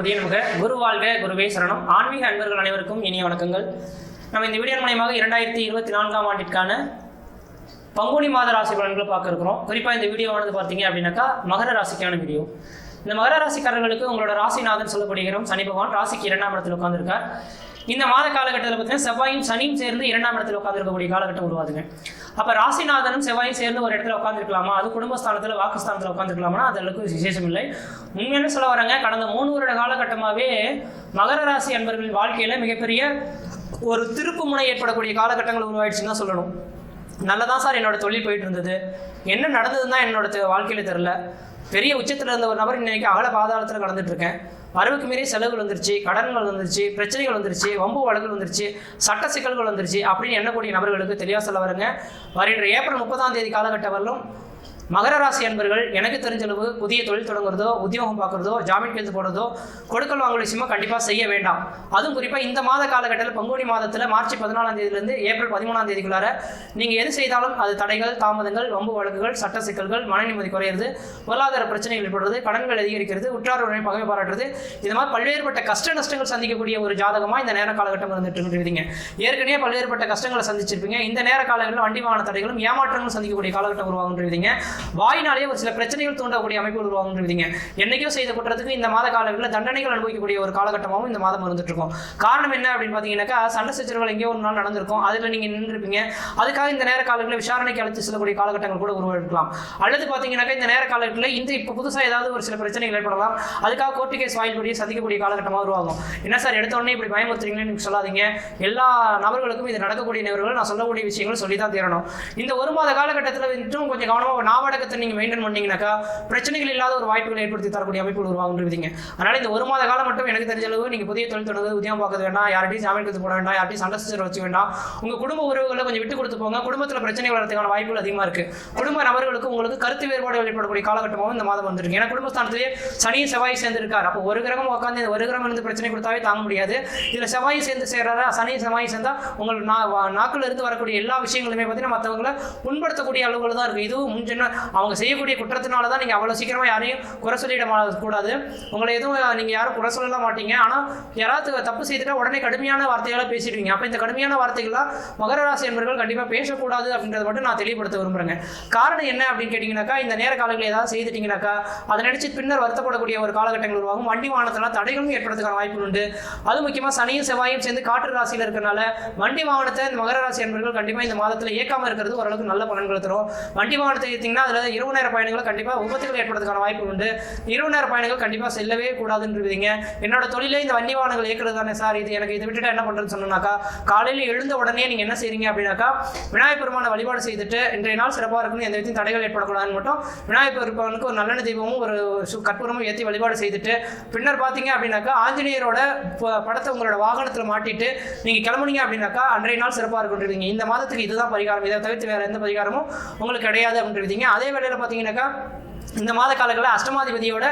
கணபதியே நமக்கு குரு வாழ்க குருவே சரணம். ஆன்மீக அன்பர்கள் அனைவருக்கும் இனிய வணக்கங்கள். நம்ம இந்த வீடியோ மூலயமாக இரண்டாயிரத்தி இருபத்தி நான்காம் ஆண்டிற்கான பங்குனி மாத ராசி பலன்களை பார்க்க இருக்கிறோம். குறிப்பாக இந்த வீடியோவானது பார்த்தீங்க அப்படின்னாக்கா மகர ராசிக்கான வீடியோ. இந்த மகர ராசிக்காரர்களுக்கு உங்களோட ராசிநாதன் சொல்லப்படுகிறோம். சனி பகவான் ராசிக்கு இரண்டாம் இடத்தில் உட்காந்துருக்கார் இந்த மாத காலகட்டத்தில் பார்த்தீங்கன்னா செவ்வாயும் சனியும் சேர்ந்து இரண்டாம் இடத்துல உட்காந்துருக்கக்கூடிய காலகட்டம் உருவாதுங்க அப்போ ராசிநாதனும் செவ்வாயும் சேர்ந்து ஒரு இடத்துல உட்காந்துருக்கலாமா அது குடும்பஸ்தானத்தில் வாக்குஸ்தானத்தில் உட்காந்துருக்கலாமா அது அளவுக்கு விசேஷம் இல்லை. உண்மையான சொல்ல வராங்க கடந்த மூணு வருட காலகட்டமாகவே மகர ராசி அன்பர்களின் வாழ்க்கையில் மிகப்பெரிய ஒரு திருப்பு முனை ஏற்படக்கூடிய காலகட்டங்கள் உருவாயிடுச்சுன்னு தான் சொல்லணும். நல்லதான் சார் என்னோட தொழில் போயிட்டு இருந்தது என்ன நடந்ததுன்னா என்னோட வாழ்க்கையில தெரில பெரிய உச்சத்தில் இருந்த ஒரு நபர் இன்னைக்கு அகல பாதாளத்தில் கடந்துட்டு இருக்கேன். வரவுக்கு மீறி செலவுகள் வந்துருச்சு கடன்கள் வந்துருச்சு பிரச்சனைகள் வந்துருச்சு வம்பு வழக்குகள் வந்துருச்சு சட்ட சிக்கல்கள் வந்துருச்சு அப்படின்னு எண்ணக்கூடிய நபர்களுக்கு தெளிவாக சொல்ல வருங்க. வருகின்ற ஏப்ரல் முப்பதாம் தேதி காலகட்டம் வரலும் மகர ராசி அன்பர்கள் எனக்கு தெரிஞ்ச அளவு புதிய தொழில் தொடங்குறதோ உத்தியோகம் பார்க்குறதோ ஜாமீன் கைது போடுறதோ கொடுக்கல் வாங்கல் விஷயமா கண்டிப்பாக செய்ய வேண்டாம். அதுவும் குறிப்பாக இந்த மாத காலகட்டத்தில் பங்குனி மாதத்தில் மார்ச் பதினாலாம் தேதியிலிருந்து ஏப்ரல் பதிமூணாம் தேதிக்குள்ளார நீங்கள் எது செய்தாலும் அது தடைகள் தாமதங்கள் வம்பு வழக்குகள் சட்ட சிக்கல்கள் மன நிம்மதி குறையிறது பொருளாதார பிரச்சனைகள் ஏற்படுறது கடன்கள் அதிகரிக்கிறது உற்றார் உடனே பகை பாராட்டுறது இது மாதிரி பல்வேறுபட்ட கஷ்ட நஷ்டங்கள் சந்திக்கக்கூடிய ஒரு ஜாதகமாக இந்த நேர காலகட்டம் இருந்துட்டு இருக்கிறீங்க ஏற்கனவே பல்வேறுபட்ட கஷ்டங்களை சந்திச்சிருப்பீங்க. இந்த நேர காலங்களில் வண்டி வாகன தடைகளும் ஏமாற்றங்களும் சந்திக்கக்கூடிய காலகட்டம் உருவாகுன்றீங்க வாயினாலே ஒரு சில பிரச்சனைகள் தூண்டக்கூடிய அமைப்புகள் உருவாகுன்றீங்க என்னைக்கோ செய்த குற்றத்துக்கு இந்த மாத காலங்களில் தண்டனைகள் அனுபவிக்கக்கூடிய ஒரு காலகட்டமாகவும் இந்த மாதம் இருந்துட்டு இருக்கும் காரணம் என்ன அப்படின்னு பார்த்தீங்கன்னாக்கா சண்டை சச்சரவுகள் எங்கேயோ ஒரு நாள் நடந்திருக்கும். அதில் நீங்கள் நின்றுருப்பீங்க. அதுக்காக இந்த நேர காலங்களில் விசாரணைக்கு அழைத்து செல்லக்கூடிய காலகட்டங்கள் கூட உருவாக்கலாம் அல்லது பார்த்தீங்கன்னாக்கா இந்த நேர காலகட்டத்தில் இந்த இப்போ புதுசாக ஏதாவது ஒரு சில பிரச்சனைகள் ஏற்படலாம். அதுக்காக கோர்ட்டு கேஸ் வாயில் சந்திக்கக்கூடிய காலகட்டமாக உருவாகும். என்ன சார் எடுத்த உடனே இப்படி பயமுறுத்துறீங்கன்னு நீங்கள் சொல்லாதீங்க. எல்லா நபர்களுக்கும் இது நடக்கக்கூடிய நபர்கள் நான் சொல்லக்கூடிய விஷயங்கள் சொல்லி தான் தீரணும். இந்த ஒரு மாத காலகட்டத்தில் இன்னும் கொஞ்சம் கவனமாக நாவல் நாவடக்கத்தை நீங்கள் மெயின்டைன் பண்ணீங்கன்னாக்கா பிரச்சனைகள் இல்லாத ஒரு வாய்ப்புகளை ஏற்படுத்தி தரக்கூடிய அமைப்புகள் உருவாகுன்றீங்க அதனால இந்த ஒரு மாத காலம் மட்டும் எனக்கு தெரிஞ்ச அளவு நீங்கள் புதிய தொழில் தொடர்ந்து உதயம் பார்க்க வேண்டாம் யார்ட்டையும் ஜாமீன் எடுத்து போட வேண்டாம் யார்ட்டையும் சண்டை வச்சு வேண்டாம். உங்கள் குடும்ப உறவுகளை கொஞ்சம் விட்டு கொடுத்து போங்க. குடும்பத்தில் பிரச்சனை வளர்த்துக்கான வாய்ப்புகள் அதிகமாக இருக்கு. குடும்ப நபர்களுக்கு உங்களுக்கு கருத்து வேறுபாடுகள் ஏற்படக்கூடிய காலகட்டமாகவும் இந்த மாதம் வந்திருக்கு. ஏன்னா குடும்பஸ்தானத்திலேயே சனியும் செவ்வாய் சேர்ந்து இருக்கார் அப்போ ஒரு கிரகம் உட்காந்து ஒரு கிரகம் இருந்து பிரச்சனை கொடுத்தாவே தாங்க முடியாது. இதில் செவ்வாய் சேர்ந்து சேர்றாரு சனி செவ்வாய் சேர்ந்தா உங்கள் நா வா- நாக்குல இருந்து வரக்கூடிய எல்லா விஷயங்களுமே பார்த்தீங்கன்னா மற்றவங்களை புண்படுத்தக்கூடிய அளவுகள் தான் இருக்குது இதுவும் முன்ன அவங்க செய்யக்கூடிய குற்றத்தினால தான் நீங்கள் அவ்வளோ சீக்கிரமாக யாரையும் குறை சொல்லிட கூடாது. உங்களை எதுவும் நீங்கள் யாரும் குறை சொல்லலாம் மாட்டீங்க. ஆனால் யாராவது தப்பு செய்துட்டா உடனே கடுமையான வார்த்தைகளை பேசிடுவீங்க. அப்போ இந்த கடுமையான வார்த்தைகளாக மகர ராசி என்பவர்கள் கண்டிப்பாக பேசக்கூடாது அப்படின்றத மட்டும் நான் தெளிவுபடுத்த விரும்புகிறேங்க காரணம் என்ன அப்படின்னு கேட்டிங்கனாக்கா இந்த நேர காலங்களில் ஏதாவது செய்துட்டீங்கனாக்கா அதை நினச்சி பின்னர் வருத்தப்படக்கூடிய ஒரு காலகட்டங்கள் உருவாகும். வண்டி வாகனத்தினால் தடைகளும் ஏற்படுறதுக்கான வாய்ப்பு உண்டு. அது முக்கியமாக சனியும் செவ்வாயும் சேர்ந்து காற்று ராசியில் இருக்கிறனால வண்டி வாகனத்தை இந்த மகர ராசி என்பவர்கள் கண்டிப்பாக இந்த மாதத்தில் இயக்காமல் இருக்கிறது ஓரளவுக்கு நல்ல பலன்களை தரும். வண்டி வாகனத்தை எடுத்திங்கன்னா அதில் இரவு நேர பயணங்கள் கண்டிப்பாக விபத்துகள் ஏற்படுறதுக்கான வாய்ப்பு உண்டு. இரவு நேர பயணங்கள் கண்டிப்பாக செல்லவே கூடாதுன்றீங்க என்னோட தொழிலே இந்த வண்டி வாகனங்கள் இயக்குறது தானே சார். இது எனக்கு இதை விட்டுட்டு என்ன பண்ணுறதுன்னு சொன்னாக்கா காலையில் எழுந்த உடனே நீங்கள் என்ன செய்றீங்க அப்படின்னாக்கா விநாயகர் பெருமான வழிபாடு செய்துட்டு இன்றைய நாள் சிறப்பாக இருக்குன்னு எந்த விதத்தையும் தடைகள் ஏற்படக்கூடாதுன்னு மட்டும் விநாயகர் பெருமானுக்கு ஒரு நல்லெண்ண தீபமும் ஒரு சு- கற்பூரமும் ஏற்றி வழிபாடு செய்துட்டு பின்னர் பார்த்தீங்க அப்படின்னாக்கா ஆஞ்சநேயரோட படத்தை உங்களோட வாகனத்தில் மாட்டிட்டு நீங்கள் கிளம்புனீங்க அப்படின்னாக்கா அன்றைய நாள் சிறப்பாக இருக்குன்றீங்க இந்த மாதத்துக்கு இதுதான் பரிகாரம். இதை தவிர்த்து வேறு எந்த பரிகாரமும் உங்களுக்கு கிடையாது அப்படின்றீங்க அதே வேளையில் பார்த்தீங்கன்னாக்கா இந்த மாத காலங்களில் அஷ்டமாதிபதியோட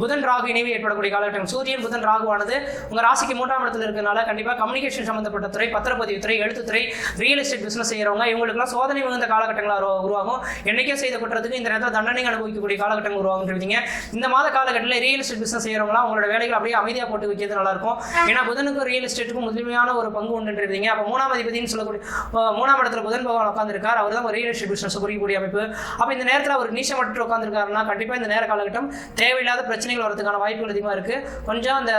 புதன் ராகு இணைவு ஏற்படக்கூடிய காலகட்டம் சூரியன் புதன் ராகுவானது உங்கள் ராசிக்கு மூன்றாம் இடத்துல இருக்கிறனால கண்டிப்பாக கம்யூனிகேஷன் சம்மந்தப்பட்ட துறை பத்திரப்பதிவு துறை எழுத்துத்துறை ரியல் எஸ்டேட் பிசினஸ் செய்கிறவங்க இவங்களுக்குலாம் சோதனை மிகுந்த காலகட்டங்களாக உருவாகும். என்றைக்கே செய்த குற்றத்துக்கு இந்த நேரத்தில் தண்டனை அனுபவிக்கக்கூடிய காலகட்டங்கள் உருவாகுன்றீங்க இந்த மாத காலகட்டத்தில் ரியல் எஸ்டேட் பிஸ்னஸ் செய்கிறவங்களாம் உங்களோட வேலைகள் அப்படியே அமைதியாக போட்டு வைக்கிறது நல்லாயிருக்கும். ஏன்னா புதனுக்கும் ரியல் எஸ்டேட்டுக்கும் முதன்மையான ஒரு பங்கு உண்டுன்றீங்க. அப்போ மூணாம் அதிபதினு சொல்லக்கூடிய மூணாம் இடத்துல புதன் பகவான் உட்காந்துருக்கார் அவர் தான் ரியல் எஸ்டேட் பிஸ்னஸ் புரியக்கூடிய அமைப்பு. அப்போ இந்த நேரத்தில் அவர் நீச்சம் மட்டும் உட்காந்துருக்காருன்னா கண்டிப்பாக இந்த நேர காலகட்டம் தேவையில்லாத பிரச்சனைகள் வரதுக்கான வாய்ப்புகள் அதிகமாக இருக்குது கொஞ்சம் அந்த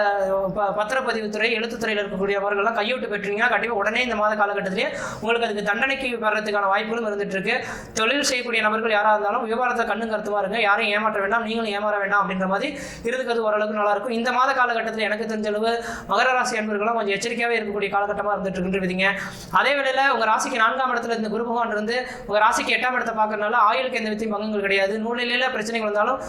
ப- பத்திரப்பதிவுத்துறை எழுத்துத்துறையில் இருக்கக்கூடிய அவர்கள்லாம் பெற்றீங்கன்னா கண்டிப்பாக உடனே இந்த மாத காலகட்டத்திலேயே உங்களுக்கு அதுக்கு தண்டனைக்கு வர்றதுக்கான வாய்ப்புகளும் இருந்துட்டு இருக்கு தொழில் செய்யக்கூடிய நபர்கள் யாராக இருந்தாலும் விவகாரத்தை கண்ணும் கருத்துமா இருங்க. யாரையும் ஏமாற்ற வேண்டாம் நீங்களும் ஏமாற வேண்டாம் அப்படின்ற மாதிரி இருக்கிறது ஓரளவுக்கு நல்லா இருக்கும். இந்த மாத காலகட்டத்தில் எனக்கு தெரிஞ்ச அளவு மகர ராசி அன்பர்கள்லாம் கொஞ்சம் எச்சரிக்கையாகவே இருக்கக்கூடிய காலகட்டமாக இருந்துட்டு இருக்குன்றீங்க அதே வேளையில் உங்கள் ராசிக்கு நான்காம் இடத்துல இந்த குரு பகவான் இருந்து உங்கள் ராசிக்கு எட்டாம் இடத்தை பார்க்கறதுனால ஆயுளுக்கு எந்த வித்தையும் பங்குகள் கிடையாது நூலிலேயே பிரச்சனைகள் இருந்தாலும்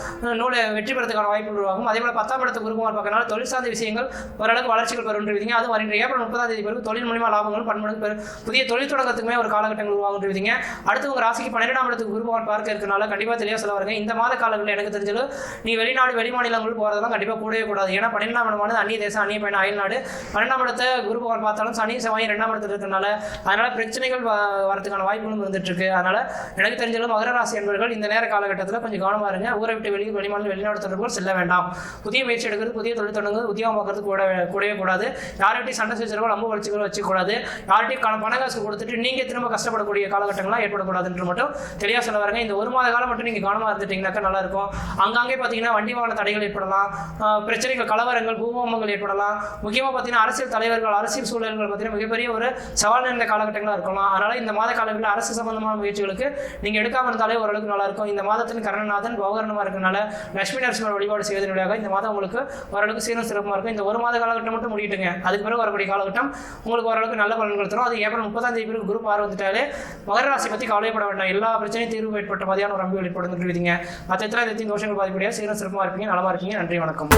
நூலை வெற்றி பெறதுக்கான வாய்ப்பு உருவாகும். அதே போல் பத்தாம் இடத்துக்கு குருகுமார் பகவான் தொழில் சார்ந்த விஷயங்கள் ஓரளவுக்கு வளர்ச்சிகள் பெறுன்றீங்க அது வருகின்ற ஏப்ரல் முப்பதாம் தேதி பிறகு தொழில் மூலியமாக லாபங்களும் பன்மடங்கு பெறும் புதிய தொழில் தொடக்கத்துக்குமே ஒரு காலகட்டங்கள் உருவாகுன்றீங்க அடுத்து உங்கள் ராசிக்கு பன்னிரெண்டாம் இடத்துக்கு குருகுமார் பார்க்க இருக்கனால கண்டிப்பாக தெளிவாக சொல்ல வருங்க. இந்த மாத காலங்களில் எனக்கு தெரிஞ்சது நீ வெளிநாடு வெளி மாநிலங்கள் போகிறதெல்லாம் கண்டிப்பாக கூடவே கூடாது. ஏன்னா பன்னிரெண்டாம் இடமானது அந்நிய தேசம் அந்நிய பயணம் அயல்நாடு பன்னெண்டாம் இடத்தை குருபவர் பார்த்தாலும் சனி செவ்வாய் ரெண்டாம் இடத்துல இருக்கனால அதனால பிரச்சனைகள் வ- வரதுக்கான வாய்ப்புகளும் இருந்துட்டு இருக்கு. அதனால எனக்கு தெரிஞ்சாலும் மகர ராசி என்பவர்கள் இந்த நேர காலகட்டத்தில் கொஞ்சம் கவனமாக பாருங்க. ஊரை விட்டு வெளியே வெளிமாநில வெளிநாடு தொடர்புகள் செல்ல வேண்டாம். புதிய முயற்சி எடுக்கிறது புதிய தொழில் தொடங்குறது உத்தியோகம் பார்க்கறது கூட கூடவே கூடாது. யார்கிட்டையும் சண்டை செஞ்சவோ ரொம்ப வளர்ச்சிகளோ வச்சுக்கூடாது. யார்கிட்டையும் பண காசு கொடுத்துட்டு நீங்கள் திரும்ப கஷ்டப்படக்கூடிய காலகட்டங்கள்லாம் ஏற்படக்கூடாதுன்ற மட்டும் தெளிவாக சொல்ல வரங்க. இந்த ஒரு மாத காலம் மட்டும் நீங்கள் கவனமாக இருந்துட்டீங்கன்னாக்கா நல்லா இருக்கும். அங்கங்கே பார்த்தீங்கன்னா வண்டி வாகன தடைகள் ஏற்படலாம். பிரச்சனைகள் கலவரங்கள் பூகம்பங்கள் ஏற்படலாம். முக்கியமாக பார்த்தீங்கன்னா அரசியல் தலைவர்கள் அரசியல் சூழல்கள் பார்த்தீங்கன்னா மிகப்பெரிய ஒரு சவால் நிறைந்த காலகட்டங்களாக இருக்கலாம். அதனால் இந்த மாத காலங்களில் அரசு சம்பந்தமான முயற்சிகளுக்கு நீங்கள் எடுக்காம இருந்தாலே ஓரளவுக்கு நல்லா இருக்கும். இந்த மாதத்தின் கரணநாதன் உபகரணமாக இருக்கனால லட்சுமி நரசிம்மர் வழிபாடு செய்வதன் வழியாக இந்த மாதம் உங்களுக்கு ஓரளவுக்கு சீரும் சிறப்பாக இருக்கும். இந்த ஒரு மாத காலகட்டம் மட்டும் முடிட்டுங்க அதுக்கு பிறகு வரக்கூடிய காலகட்டம் உங்களுக்கு ஓரளவுக்கு நல்ல பலன்கள் தரும். அது ஏப்ரல் முப்பதாம் தேதி பிறகு குரு பார்வை வந்துட்டாலே மகர ராசி பற்றி கவலைப்பட வேண்டாம். எல்லா பிரச்சனையும் தீர்வு ஏற்பட்ட மாதிரியான ஒரு அம்புகள் ஏற்படும் இருக்கீங்க மற்ற இந்த தோஷங்கள் பாதிப்படையாக சீரும் சிறப்பாக இருப்பீங்க. நலமாக இருப்பீங்க. நன்றி வணக்கம்.